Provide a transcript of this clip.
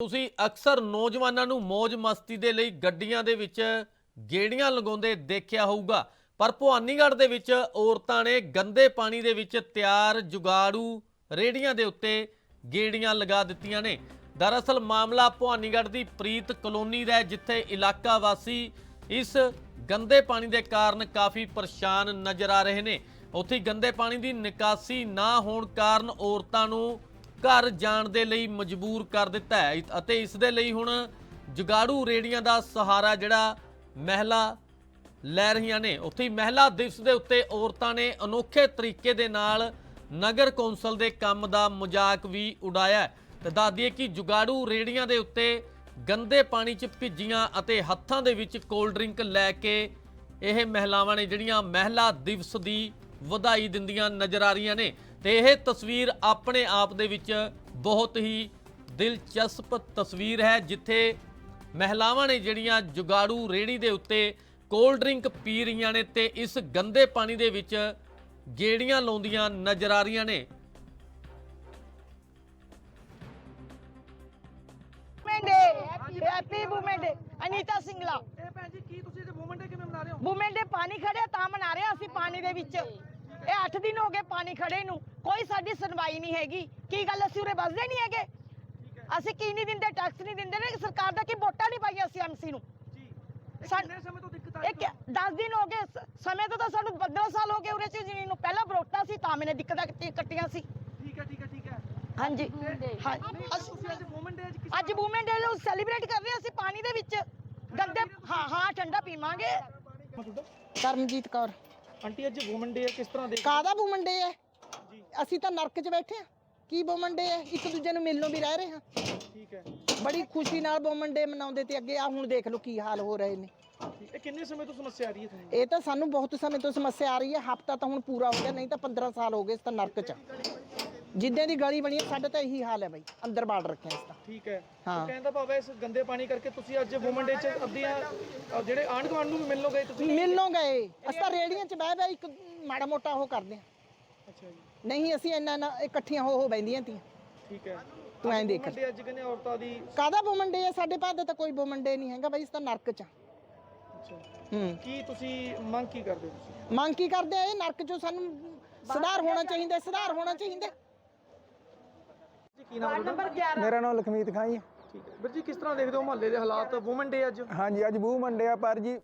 ਤੁਸੀਂ ਅਕਸਰ ਨੌਜਵਾਨਾਂ ਨੂੰ ਮौज ਮਸਤੀ ਦੇ ਲਈ ਗੱਡੀਆਂ ਦੇ ਵਿੱਚ ਗੇੜੀਆਂ ਲਗਾਉਂਦੇ ਦੇਖਿਆ ਹੋਊਗਾ, ਪਰ ਭਵਾਨੀਗੜ੍ਹ ਦੇ ਵਿੱਚ ਔਰਤਾਂ ਨੇ ਗੰਦੇ ਪਾਣੀ ਦੇ ਵਿੱਚ ਤਿਆਰ ਜੁਗਾੜੂ ਰੇੜੀਆਂ ਦੇ ਉੱਤੇ ਗੇੜੀਆਂ ਲਗਾ ਦਿੱਤੀਆਂ ਨੇ। ਦਰਅਸਲ ਮਾਮਲਾ ਭਵਾਨੀਗੜ੍ਹ ਦੀ ਪ੍ਰੀਤ ਕਲੋਨੀ ਦਾ ਹੈ, ਜਿੱਥੇ ਇਲਾਕਾ ਵਾਸੀ ਇਸ ਗੰਦੇ ਪਾਣੀ ਦੇ ਕਾਰਨ ਕਾਫੀ ਪਰੇਸ਼ਾਨ ਨਜ਼ਰ ਆ ਰਹੇ ਨੇ। ਉੱਥੇ ਗੰਦੇ ਪਾਣੀ ਦੀ ਨਿਕਾਸੀ ਨਾ ਹੋਣ ਕਾਰਨ ਔਰਤਾਂ ਨੂੰ ਘਰ ਜਾਣ ਦੇ ਲਈ ਮਜਬੂਰ ਕਰ ਦਿੱਤਾ ਹੈ। ਅਤੇ ਇਸ ਦੇ ਲਈ ਹੁਣ ਜੁਗਾੜੂ ਰੇੜੀਆਂ ਦਾ ਸਹਾਰਾ ਜਿਹੜਾ ਮਹਿਲਾ ਲੈ ਰਹੀਆਂ ਨੇ। ਉੱਥੇ ਹੀ ਮਹਿਲਾ ਦਿਵਸ ਦੇ ਉੱਤੇ ਔਰਤਾਂ ਨੇ ਅਨੋਖੇ ਤਰੀਕੇ ਦੇ ਨਾਲ ਨਗਰ ਕੌਂਸਲ ਦੇ ਕੰਮ ਦਾ ਮਜ਼ਾਕ ਵੀ ਉਡਾਇਆ ਹੈ। ਤੇ ਦੱਸ ਦਈਏ ਕਿ ਜੁਗਾੜੂ ਰੇੜੀਆਂ ਦੇ ਉੱਤੇ ਗੰਦੇ ਪਾਣੀ 'ਚ ਭਿੱਜੀਆਂ ਅਤੇ ਹੱਥਾਂ ਦੇ ਵਿੱਚ ਕੋਲਡ ਡਰਿੰਕ ਲੈ ਕੇ ਇਹ ਮਹਿਲਾਵਾਂ ਨੇ ਜਿਹੜੀਆਂ ਮਹਿਲਾ ਦਿਵਸ ਦੀ ਵਧਾਈ ਦਿੰਦੀਆਂ ਨਜ਼ਰ ਆ ਰਹੀਆਂ ਨੇ। ਤੇ ਇਹ ਤਸਵੀਰ ਆਪਣੇ ਆਪ ਦੇ ਵਿੱਚ ਬਹੁਤ ਹੀ ਦਿਲਚਸਪ ਤਸਵੀਰ ਹੈ ਜਿੱਥੇ ਮਹਿਲਾਵਾਂ ਨੇ ਜਿਹੜੀਆਂ ਜੁਗਾੜੂ ਰੇੜੀ ਦੇ ਉੱਤੇ ਕੋਲਡ ਡਰਿੰਕ ਪੀ ਰਹੀਆਂ ਨੇ ਤੇ ਇਸ ਗੰਦੇ ਪਾਣੀ ਦੇ ਵਿੱਚ ਗੇੜੀਆਂ ਲਾਉਂਦੀਆਂ ਨਜ਼ਰ ਆ ਰਹੀਆਂ ਨੇ। Happy woman day Anita Singla. ਇਹ ਭੈਣ ਜੀ ਕੀ ਤੁਸੀਂ ਇਹ ਵੂਮਨ ਡੇ ਕਿਵੇਂ ਮਨਾ ਰਹੇ ਹੋ? ਵੂਮਨ ਡੇ ਪਾਣੀ ਖੜਿਆ ਤਾਂ ਮਨਾ ਰਹੇ ਅਸੀਂ ਪਾਣੀ ਦੇ ਵਿੱਚ। ਇਹ 8 ਦਿਨ ਹੋ ਗਏ ਪਾਣੀ ਖੜੇ ਨੂੰ। ਕੋਈ ਸਾਡੀ ਸੁਣਵਾਈ ਨਹੀਂ ਹੈਗੀ। ਕੀ ਗੱਲ ਅਸੀਂ ਉਰੇ ਵੱਸਦੇ ਨਹੀਂ ਹੈਗੇ? ਅਸੀਂ ਕੀ ਨਹੀਂ ਦਿੰਦੇ ਟੈਕਸ ਨਹੀਂ ਦਿੰਦੇ ਨੇ? ਸਰਕਾਰ ਦਾ ਕੀ ਵੋਟਾਂ ਨਹੀਂ ਪਾਈਆਂ ਅਸੀਂ ਐਮਸੀ ਨੂੰ? ਕਿੰਨੇ ਸਮੇਂ ਤੋਂ ਦਿੱਕਤ ਆ ਇਹ 10 ਦਿਨ ਹੋ ਗਏ ਸ- ਸਮੇਂ ਤੋਂ ਤਾਂ ਸਾਨੂੰ 15 ਸਾਲ ਹੋ ਗਏ ਉਰੇ ਚ ਜ਼ਮੀਨ ਨੂੰ। ਪਹਿਲਾਂ ਬਰੋਟਾ ਸੀ ਤਾਂ ਮੈਨੇ ਦਿੱਕਤਾਂ ਕੱਟੀਆਂ ਸੀ। ਠੀਕ ਹੈ ਠੀਕ ਹੈ ਠੀਕ ਹੈ। ਹਾਂਜੀ। ਹਾਂ ਨਹੀਂ, ਅਸੀਂ- ਤੁਸੀਂ ਅੱਜ ਵੂਮਨ ਡੇ ਅੱਜ ਕਿਸ ਅੱਜ ਵੂਮਨ ਡੇ ਨੂੰ ਸੈਲੀਬ੍ਰੇਟ ਕਰ ਰਹੇ ਹਾਂ ਅਸੀਂ ਪਾਣੀ ਦੇ ਵਿੱਚ। ਗੰਦੇ ਹਾਂ ਹਾਂ ਠੰਡਾ ਪੀਵਾਂਗੇ। ਕਰਮਜੀਤ ਕੌਰ। ਆਂਟੀ ਅੱਜ ਵੂਮਨ ਡੇ ਕਿਸ ਤਰ੍ਹਾਂ ਦੇ ਕਾਦਾ ਵੂਮਨ ਡੇ ਹੈ ਅਸੀਂ ਤਾਂ ਨਰਕ 'ਚ ਬੈਠੇ ਆ। ਕੀ ਵੂਮਨ ਡੇ ਹੈ ਇੱਕ ਦੂਜੇ ਨੂੰ ਮਿਲਣੋਂ ਵੀ ਰਹਿ ਰਹੇ ਹਾਂ। ਠੀਕ ਹੈ। ਬੜੀ ਖੁਸ਼ੀ ਨਾਲ ਵੂਮਨ ਡੇ ਮਨਾਉਂਦੇ ਤੇ ਅੱਗੇ ਆ ਹੁਣ ਦੇਖ ਲਓ ਕੀ ਹਾਲ ਹੋ ਰਹੇ ਨੇ। ਠੀਕ। ਇਹ ਕਿੰਨੇ ਸਮੇਂ ਤੋਂ ਸਮੱਸਿਆ ਆ ਰਹੀ ਹੈ ਤੁਹਾਨੂੰ? ਇਹ ਤਾਂ ਸਾਨੂੰ ਬਹੁਤ ਸਮੇਂ ਤੋਂ ਸਮੱਸਿਆ ਆ ਰਹੀ ਹੈ। ਹਫਤਾ ਤਾਂ ਹੁਣ ਪੂਰਾ ਹੋ ਗਿਆ ਨਹੀਂ ਤਾਂ 15 ਸਾਲ ਹੋ ਗਏ ਇਸ ਤਾਂ ਨਰਕ 'ਚ। ਜਿੱਦਾਂ ਦੀ ਗਲੀ ਬਣੀ ਹੈ ਸਾਡੇ ਤਾਂ ਇਹੀ ਹਾਲ ਹੈ ਬਾਈ। ਅੰਦਰ ਬਾੜ ਰੱਖਿਆ ਇਸ ਤਾਂ ਠੀਕ ਹੈ। ਹਾਂ। ਕਹਿਣ ਦਾ ਭਾਵ ਹੈ ਇਸ ਗੰਦੇ ਪਾਣੀ ਕਰਕੇ ਤੁਸੀਂ ਅੱਜ ਵੂਮਨ ਡੇ 'ਚ ਅੱਧੀਆਂ ਅ, ਜਿਹੜੇ ਆਂਢ ਗੁਆਂਢ ਨੂੰ ਵੀ ਮਿਲ ਲੋਗੇ ਤੁਸੀਂ ਮਿਲਣੋਂ ਗਏ। ਅਸੀਂ ਤਾਂ ਰੇੜੀਆਂ 'ਚ ਬਹਿ ਬਹਿ ਇੱਕ ਮਾੜਾ ਮੋਟਾ ਉਹ ਕਰਦੇ ਆ। ਅੱਛਾ ਜੀ। ਨਹੀਂ ਅਸੀਂ ਇੰਨਾ ਇੰਨਾ ਇਕੱਠੀਆਂ ਹੋ ਹੋ ਬੈਂਦੀਆਂ ਤੀਆਂ। ਠੀਕ ਹੈ। ਤੂੰ ਐਂ ਦੇਖ। ਵੂਮਨ ਡੇ ਅੱਜ ਕਹਿੰਦੇ ਔਰਤਾਂ ਦੀ ਕਾਦਾ ਵੂਮਨ ਡੇ ਹੈ ਸਾਡੇ ਦਾ ਤਾਂ ਕੋਈ ਵੂਮਨ ਡੇ ਨਹੀਂ ਹੈਗਾ ਬਾਈ ਇਸ ਤਾਂ ਨਰਕ 'ਚ ਆ। ਅੱਛਾ। ਹੂੰ। ਕੀ ਤੁਸੀਂ ਮੰਗ ਕੀ ਕਰਦੇ ਹੋ ਤੁਸੀਂ? ਮੰਗ ਕੀ ਕਰਦੇ ਆ? ਇਹ ਨਰਕ ਚੋਂ ਸਾਨੂੰ ਸੁਧਾਰ ਹੋਣਾ ਚਾਹੀਦਾ ਸੁਧਾਰ ਹੋਣਾ ਚਾਹੀਦਾ। ਕੀ ਨਾਮ ਮੇਰਾ ਨਾਮ ਲਖਮੀਤ ਖਾਂ ਜੀ। ਠੀਕ ਹੈ। ਵੀਰ ਜੀ ਕਿਸ ਤਰ੍ਹਾਂ ਦੇਖਦੇ ਹੋ ਮੁਹੱਲੇ ਦੇ ਹਾਲਾਤ? ਵੂਮਨ ਡੇ ਅੱਜ? ਹਾਂਜੀ ਅੱਜ ਬੂ ਮੰਡਿਆ ਪਰ ਜੀ